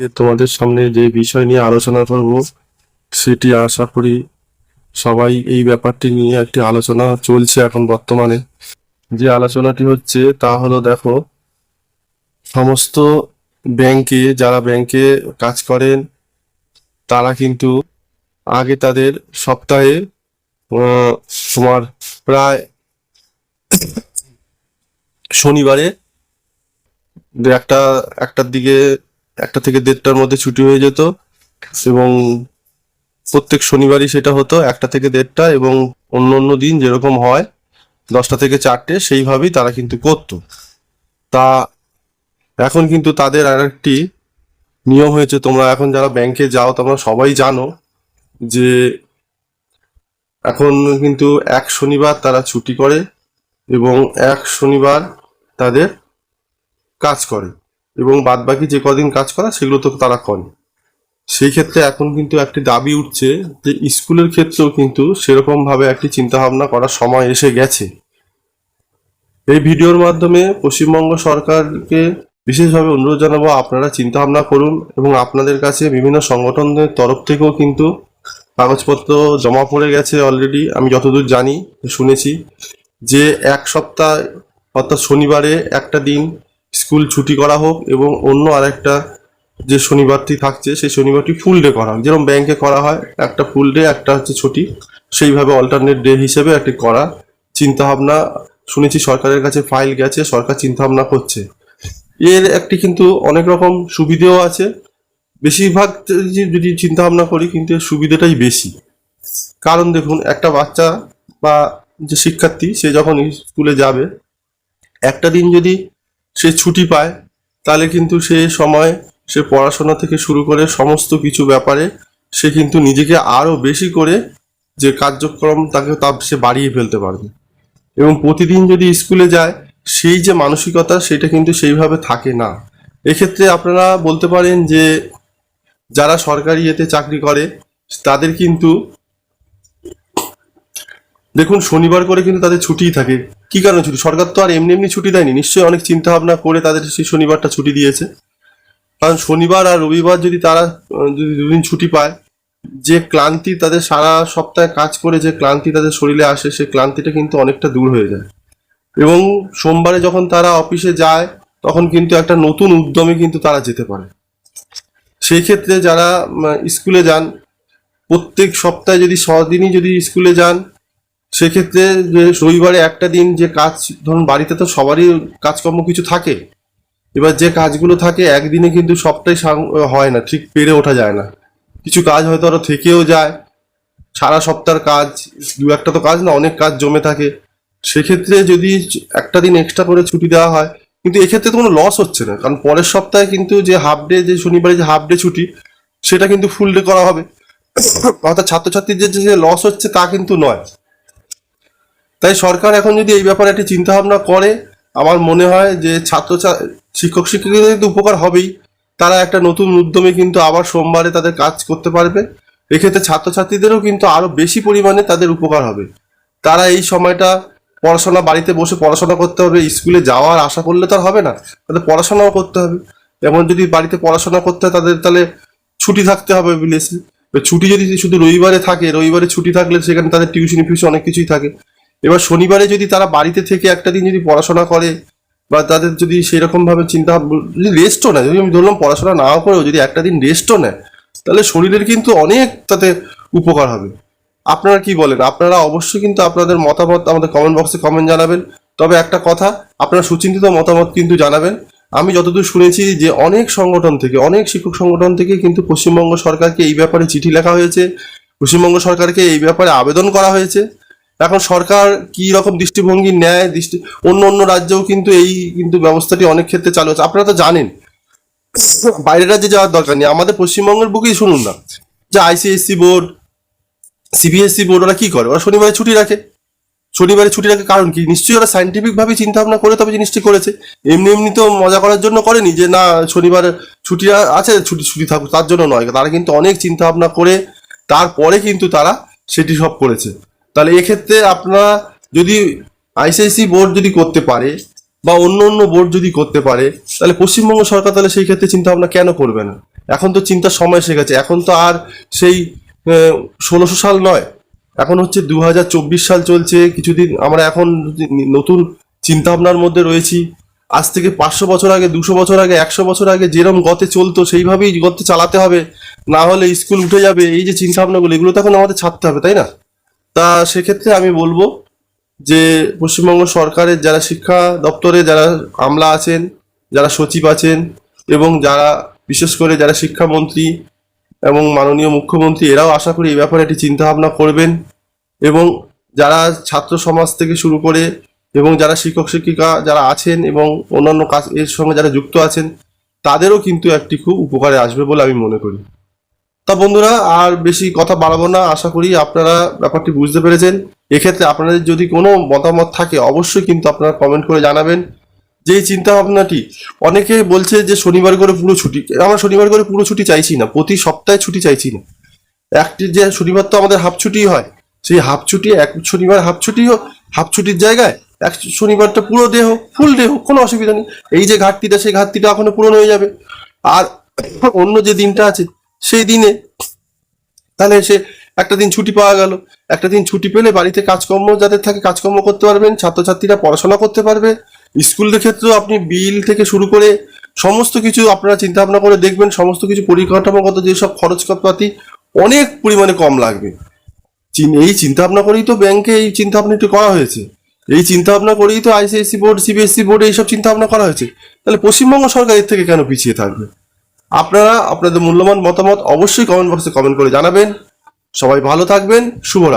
তোমাদের সামনে যে বিষয় নিয়ে আলোচনা করব, সেটি আশা করি সবাই এই ব্যাপারটি নিয়ে একটি আলোচনা চলছে এখন বর্তমানে। যে আলোচনাটি হচ্ছে তা হলো, দেখো, সমস্ত ব্যাংকে, যারা ব্যাংকে কাজ করেন, তারা কিন্তু আগে তাদের সপ্তাহে তোমার প্রায় শনিবারে একটা, একটার দিকে একটা থেকে দেড়টার মধ্যে ছুটি হয়ে যেত এবং প্রত্যেক শনিবারই সেটা হতো, একটা থেকে দেড়টা এবং অন্য অন্য দিন যেরকম হয়, দশটা থেকে চারটে, সেইভাবেই তারা কিন্তু করতো। তা এখন কিন্তু তাদের আর একটি নিয়ম হয়েছে, তোমরা এখন যারা ব্যাংকে যাও, তোমরা সবাই জানো যে এখন কিন্তু এক শনিবার তারা ছুটি করে এবং এক শনিবার তাদের কাজ করে। এবং বাদবাকি যে কদিন কাজ করা সেগুলো তো তারা করে। সেই ক্ষেত্রে এখন কিন্তু একটি দাবি উঠছে যে স্কুলের ক্ষেত্রেও কিন্তু সেরকম ভাবে একটি চিন্তা ভাবনা করার সময় এসে গেছে। এই ভিডিওর মাধ্যমে পশ্চিমবঙ্গ সরকারকে বিশেষভাবে অনুরোধ জানাব, আপনারা চিন্তা ভাবনা করুন এবং আপনাদের কাছে বিভিন্ন সংগঠনের তরফ থেকেও কিন্তু কাগজপত্র জমা পড়ে গেছে অলরেডি আমি যতদূর জানি, শুনেছি যে এক সপ্তাহ অর্থাৎ শনিবারে একটা দিন স্কুল ছুটি করা হোক এবং অন্য আরেকটা যে শনিবারটি থাকছে, সেই শনিবারটি ফুল ডে করা হোক। যেরকম ব্যাংকে করা হয়, একটা ফুল ডে একটা হচ্ছে ছুটি। সেইভাবে অল্টারনেট ডে হিসেবে একটি করা। চিন্তাভাবনা, শুনেছি সরকারের কাছে ফাইল গেছে, সরকার চিন্তা ভাবনা করছে। এর একটি কিন্তু অনেক রকম সুবিধেও আছে। বেশিরভাগ যদি- যদি চিন্তা ভাবনা করি, কিন্তু সুবিধাটাই বেশি। কারণ দেখুন, একটা বাচ্চা বা যে শিক্ষার্থী, সে যখন স্কুলে যাবে, একটা দিন যদি সে ছুটি পায়, তাহলে কিন্তু সে সময় সে পড়াশোনা থেকে শুরু করে সমস্ত কিছু ব্যাপারে সে কিন্তু নিজেকে আরও বেশি করে যে কার্যক্রম তাকে তা সে বাড়িয়ে ফেলতে পারবে। এবং প্রতিদিন যদি স্কুলে যায়, সেই যে মানসিকতা সেটা কিন্তু সেইভাবে থাকে না। এক্ষেত্রে আপনারা বলতে পারেন যে, যারা সরকারি এতে চাকরি করে, তাদের কিন্তু দেখুন, শনিবার করে কিন্তু তাদের ছুটিই থাকে। কি কারণে ছুটি? সরকার তো আর এমনি এমনি ছুটি দেয়নি। নিশ্চয়ই অনেক চিন্তা ভাবনা করে তাদের সেই শনিবারটা ছুটি দিয়েছে। কারণ শনিবার আর রবিবার যদি তারা যদি দুদিন ছুটি পায়, যে ক্লান্তি তাদের সারা সপ্তাহে কাজ করে, যে ক্লান্তি তাদের শরীরে আসে সেই ক্লান্তিটা কিন্তু অনেকটা দূর হয়ে যায়। এবং সোমবারে যখন তারা অফিসে যায়, তখন কিন্তু একটা নতুন উদ্যমে কিন্তু তারা যেতে পারে। সেই ক্ষেত্রে যারা স্কুলে যান, প্রত্যেক সপ্তাহে যদি দিনই যদি স্কুলে যান সেক্ষেত্রে যে রবিবারে একটা দিন যে কাজ, ধরুন বাড়িতে তো সবারই কাজকর্ম কিছু থাকে, এবার যে কাজগুলো থাকে একদিনে কিন্তু সবটাই হয় না, ঠিক পেরে ওঠা যায় না। কিছু কাজ হয়তো আরও থেকেও যায়, সারা সপ্তাহের কাজ, দু একটা তো কাজ না, অনেক কাজ জমে থাকে। সেক্ষেত্রে যদি একটা দিন এক্সট্রা করে ছুটি দেওয়া হয়, কিন্তু এক্ষেত্রে তো কোনো লস হচ্ছে না, কারণ পরের সপ্তাহে কিন্তু যে হাফ ডে যে শনিবারে যে হাফ ডে ছুটি, সেটা কিন্তু ফুল ডে করা হবে। অর্থাৎ ছাত্রছাত্রীদের যে লস হচ্ছে তা কিন্তু নয়। তাই সরকার এখন যদি এই ব্যাপারে একটি চিন্তা ভাবনা করে, আমার মনে হয় যে ছাত্র শিক্ষক শিক্ষিকাদের কিন্তু উপকার হবেই। তারা একটা নতুন উদ্যমে কিন্তু আবার সোমবারে তাদের কাজ করতে পারবে। এক্ষেত্রে ছাত্রছাত্রীদেরও কিন্তু আরও বেশি পরিমাণে তাদের উপকার হবে। তারা এই সময়টা পড়াশোনা বাড়িতে বসে পড়াশোনা করতে হবে, স্কুলে যাওয়ার আশা করলে তো আর হবে না। তাদের পড়াশোনাও করতে হবে। যেমন যদি বাড়িতে পড়াশোনা করতে হয়, তাদের তাহলে ছুটি থাকতে হবে অবভিয়াসলি ছুটি যদি শুধু রবিবারে থাকে, রবিবারে ছুটি থাকলে সেখানে তাদের টিউশনি ফিউশন অনেক কিছুই থাকে। এবার শনিবারে যদি তারা বাড়িতে থেকে একটা দিন যদি পড়াশোনা করে, বা তাদের যদি সেরকম ভাবে চিন্তা যদি রেস্টও নেয়, যদি আমি ধরলাম পড়াশোনা নাও করেও যদি একটা দিন রেস্টও নেয়, তাহলে শরীরের কিন্তু অনেক তাতে উপকার হবে। আপনারা কি বলেন? আপনারা অবশ্যই কিন্তু আপনাদের মতামত আমাদের কমেন্ট বক্সে কমেন্ট জানাবেন। তবে একটা কথা, আপনারা সুচিন্তিত মতামত কিন্তু জানাবেন। আমি যতদূর শুনেছি যে অনেক সংগঠন থেকে, অনেক শিক্ষক সংগঠন থেকে কিন্তু পশ্চিমবঙ্গ সরকারকে এই ব্যাপারে চিঠি লেখা হয়েছে। পশ্চিমবঙ্গ সরকারকে এই ব্যাপারে আবেদন করা হয়েছে। এখন সরকার কি রকম দৃষ্টিভঙ্গি নেয়, দৃষ্টি, অন্য অন্য রাজ্যেও কিন্তু এই কিন্তু ব্যবস্থাটি অনেক ক্ষেত্রে চালু আছে। আপনারা তো জানেন, বাইরের রাজ্যে যাওয়ার দরকার নেই। আমাদের পশ্চিমবঙ্গের বুকেই শুনুন না। যে আইসিএসসি বোর্ড, সিবিএসসি বোর্ড, ওরা কি করে? ওরা শনিবারে ছুটি রাখে। শনিবারে ছুটি রাখে কারণ কি? নিশ্চয়ই ওরা সাইন্টিফিক ভাবে চিন্তা ভাবনা করে তবে জিনিসটি করেছে। এমনি এমনি তো মজা করার জন্য করেনি যে, না, শনিবার ছুটি আছে, ছুটি ছুটি থাকুক, তার জন্য নয়। তারা কিন্তু অনেক চিন্তা ভাবনা করে, তারপরে কিন্তু তারা সেটি সব করেছে। তাহলে এক্ষেত্রে আপনারা যদি আইসিআইসি বোর্ড যদি করতে পারে বা অন্য অন্য বোর্ড যদি করতে পারে, তাহলে পশ্চিমবঙ্গ সরকার তাহলে সেই ক্ষেত্রে চিন্তা ভাবনা কেন করবে না? এখন তো চিন্তার সময় এসে গেছে। এখন তো আর সেই ষোলোশো সাল নয়। এখন হচ্ছে দু হাজার চব্বিশ সাল চলছে। কিছুদিন আমরা এখন নতুন চিন্তা ভাবনার মধ্যে রয়েছি। আজ থেকে পাঁচশো বছর আগে, দুশো বছর আগে, একশো বছর আগে যেরকম গতে চলতো, সেইভাবেই গতে চালাতে হবে। না হলে স্কুল উঠে যাবে। এই যে চিন্তা ভাবনাগুলো এগুলো তো এখন আমাদের ছাড়তে হবে, তাই না? তা সেক্ষেত্রে আমি বলব যে পশ্চিমবঙ্গ সরকারের যারা শিক্ষা দপ্তরে যারা আমলা আছেন, যারা সচিব আছেন এবং যারা বিশেষ করে যারা শিক্ষামন্ত্রী এবং মাননীয় মুখ্যমন্ত্রী, এরাও আশা করি এই ব্যাপারে একটি চিন্তা ভাবনা করবেন এবং যারা ছাত্র সমাজ থেকে শুরু করে এবং যারা শিক্ষক, শিক্ষিকা যারা আছেন এবং অন্যান্য কাজ এর সঙ্গে যারা যুক্ত আছেন, তাদেরও কিন্তু একটি খুব উপকারে আসবে বলে আমি মনে করি। তা বন্ধুরা, আর বেশি কথা বাড়াবো না। আশা করি আপনারা ব্যাপারটি বুঝতে পেরেছেন। এক্ষেত্রে আপনাদের যদি কোনো মতামত থাকে, অবশ্যই কিন্তু আপনারা কমেন্ট করে জানাবেন। যে চিন্তা ভাবনাটি অনেকে বলছে যে শনিবার করে পুরো ছুটি। আমরা শনিবার করে পুরো ছুটি চাইছি না, প্রতি সপ্তাহে ছুটি চাইছি না। একটি যে শনিবার তো আমাদের হাফ ছুটি হয়, সেই হাফ ছুটি, এক শনিবার হাফ ছুটি হোক হাফ ছুটির জায়গায়, এক শনিবারটা পুরো দেহ ফুল দেহ, কোনো অসুবিধা নেই। এই যে ঘাটতিটা, সেই ঘাটতিটা এখনও পূরণ হয়ে যাবে। আর অন্য যে দিনটা আছে সেই দিনে তাহলে সে একটা দিন ছুটি পাওয়া গেল। একটা দিন ছুটি পেলে বাড়িতে কাজকর্ম যাদের থাকে, কাজকর্ম করতে পারবেন, ছাত্রছাত্রীরা পড়াশোনা করতে পারবে। স্কুলের ক্ষেত্রেও আপনি বিল থেকে শুরু করে সমস্ত কিছু আপনারা চিন্তা ভাবনা করে দেখবেন, সমস্ত কিছু পরিকাঠামোগত যেসব খরচপাতি অনেক পরিমাণে কম লাগবে। এই চিন্তা ভাবনা করেই তো ব্যাংকে এই চিন্তা ভাবনাটি করা হয়েছে। এই চিন্তা ভাবনা করেই তো আইসিআইসি বোর্ড, সিবিএসসি বোর্ডে এইসব চিন্তা ভাবনা করা হয়েছে। তাহলে পশ্চিমবঙ্গ সরকার এর থেকে কেন পিছিয়ে থাকবে? আপনারা আপনাদের মূল্যবান মতামত অবশ্যই কমেন্ট বক্সে কমেন্ট করে জানাবেন। সবাই ভালো থাকবেন শুভরাত্রি।